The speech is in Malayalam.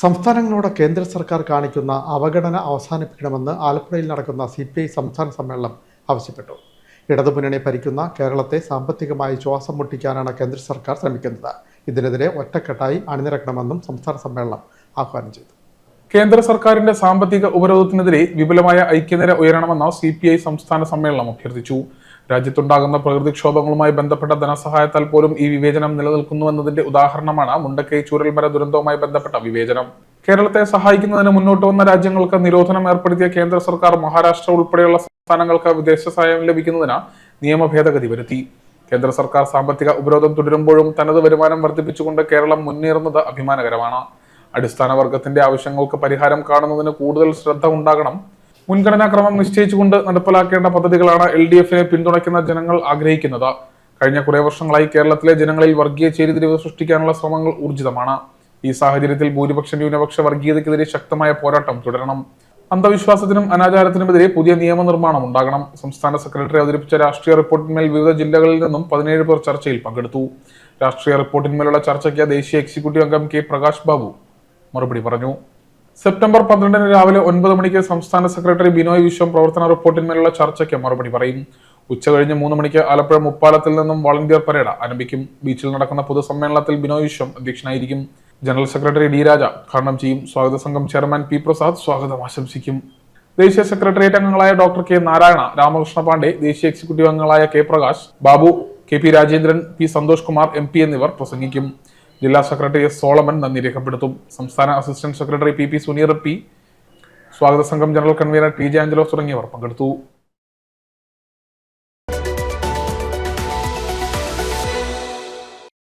സംസ്ഥാനങ്ങളോട് കേന്ദ്ര സർക്കാർ കാണിക്കുന്ന അവഗണന അവസാനിപ്പിക്കണമെന്ന് ആലപ്പുഴയിൽ നടക്കുന്ന സി പി ഐ സംസ്ഥാന സമ്മേളനം ആവശ്യപ്പെട്ടു. ഇടതുമുന്നണി ഭരിക്കുന്ന കേരളത്തെ സാമ്പത്തികമായി ശ്വാസം മുട്ടിക്കാനാണ് കേന്ദ്ര സർക്കാർ ശ്രമിക്കുന്നത്. ഇതിനെതിരെ ഒറ്റക്കെട്ടായി അണിനിരക്കണമെന്നും സംസ്ഥാന സമ്മേളനം ആഹ്വാനം ചെയ്തു. കേന്ദ്ര സർക്കാരിന്റെ സാമ്പത്തിക ഉപരോധത്തിനെതിരെ വിപുലമായ ഐക്യനിര ഉയരണമെന്ന് സി പി ഐ സംസ്ഥാന സമ്മേളനം അഭ്യർത്ഥിച്ചു. രാജ്യത്തുണ്ടാകുന്ന പ്രകൃതിക്ഷോഭങ്ങളുമായി ബന്ധപ്പെട്ട ധനസഹായത്താൽ പോലും ഈ വിവേചനം നിലനിൽക്കുന്നുവെന്നതിന്റെ ഉദാഹരണമാണ് മുണ്ടക്കൈ ചൂരൽമര ദുരന്തവുമായി ബന്ധപ്പെട്ട വിവേചനം. കേരളത്തെ സഹായിക്കുന്നതിന് മുന്നോട്ട് വന്ന രാജ്യങ്ങൾക്ക് നിരോധനം ഏർപ്പെടുത്തിയ കേന്ദ്ര സർക്കാർ മഹാരാഷ്ട്ര ഉൾപ്പെടെയുള്ള സംസ്ഥാനങ്ങൾക്ക് വിദേശ സഹായം ലഭിക്കുന്നതിന് നിയമ ഭേദഗതി വരുത്തി. കേന്ദ്ര സർക്കാർ സാമ്പത്തിക ഉപരോധം തുടരുമ്പോഴും തനത് വരുമാനം വർദ്ധിപ്പിച്ചുകൊണ്ട് കേരളം മുന്നേറുന്നത് അഭിമാനകരമാണ്. അടിസ്ഥാന വർഗത്തിന്റെ ആവശ്യങ്ങൾക്ക് പരിഹാരം കാണുന്നതിന് കൂടുതൽ ശ്രദ്ധ ഉണ്ടാകണം. മുൻഗണനാക്രമം നിശ്ചയിച്ചുകൊണ്ട് നടപ്പിലാക്കേണ്ട പദ്ധതികളാണ് എൽ ഡി എഫിനെ പിന്തുണയ്ക്കുന്ന ജനങ്ങൾ ആഗ്രഹിക്കുന്നത്. കഴിഞ്ഞ കുറേ വർഷങ്ങളായി കേരളത്തിലെ ജനങ്ങളിൽ വർഗീയ ചേരിതിരിവ് സൃഷ്ടിക്കാനുള്ള ശ്രമങ്ങൾ ഊർജിതമാണ്. ഈ സാഹചര്യത്തിൽ ഭൂരിപക്ഷ ന്യൂനപക്ഷ വർഗീയതയ്ക്കെതിരെ ശക്തമായ പോരാട്ടം തുടരണം. അന്ധവിശ്വാസത്തിനും അനാചാരത്തിനുമെതിരെ പുതിയ നിയമനിർമ്മാണം ഉണ്ടാകണം. സംസ്ഥാന സെക്രട്ടറി അവതരിപ്പിച്ച രാഷ്ട്രീയ റിപ്പോർട്ടിന്മേൽ വിവിധ ജില്ലകളിൽ നിന്നും പതിനേഴ് പേർ ചർച്ചയിൽ പങ്കെടുത്തു. രാഷ്ട്രീയ റിപ്പോർട്ടിന്മേലുള്ള ചർച്ചയ്ക്ക് ദേശീയ എക്സിക്യൂട്ടീവ് അംഗം കെ പ്രകാശ് ബാബു മറുപടി പറഞ്ഞു. സെപ്റ്റംബർ പന്ത്രണ്ടിന് രാവിലെ ഒൻപത് മണിക്ക് സംസ്ഥാന സെക്രട്ടറി ബിനോയ് വിശ്വം പ്രവർത്തന റിപ്പോർട്ടിന്മേലുള്ള ചർച്ചയ്ക്ക് മറുപടി പറയും. ഉച്ചകഴിഞ്ഞ് മൂന്ന് മണിക്ക് ആലപ്പുഴ മുപ്പാലത്തിൽ നിന്നും വളണ്ടിയർ പരേഡ് ആരംഭിക്കും. ബീച്ചിൽ നടക്കുന്ന പൊതുസമ്മേളനത്തിൽ ബിനോയ് വിശ്വം അധ്യക്ഷനായിരിക്കും. ജനറൽ സെക്രട്ടറി ഡി രാജ ഉദ്ഘാടനം ചെയ്യും. സ്വാഗത സംഘം ചെയർമാൻ പി പ്രസാദ് സ്വാഗതം ആശംസിക്കും. ദേശീയ സെക്രട്ടേറിയറ്റ് അംഗങ്ങളായ ഡോക്ടർ കെ നാരായണ രാമകൃഷ്ണ പാണ്ഡെ ദേശീയ എക്സിക്യൂട്ടീവ് അംഗങ്ങളായ K Prakash Babu K P Rajendran P Santhosh Kumar M P എന്നിവർ പ്രസംഗിക്കും. ജില്ലാ സെക്രട്ടറി എസ് സോളമൻ നന്ദി രേഖപ്പെടുത്തും. സംസ്ഥാന assistant secretary P P Suneer P. സ്വാഗത സംഘം general convener T J Angelos തുടങ്ങിയവർ പങ്കെടുത്തു.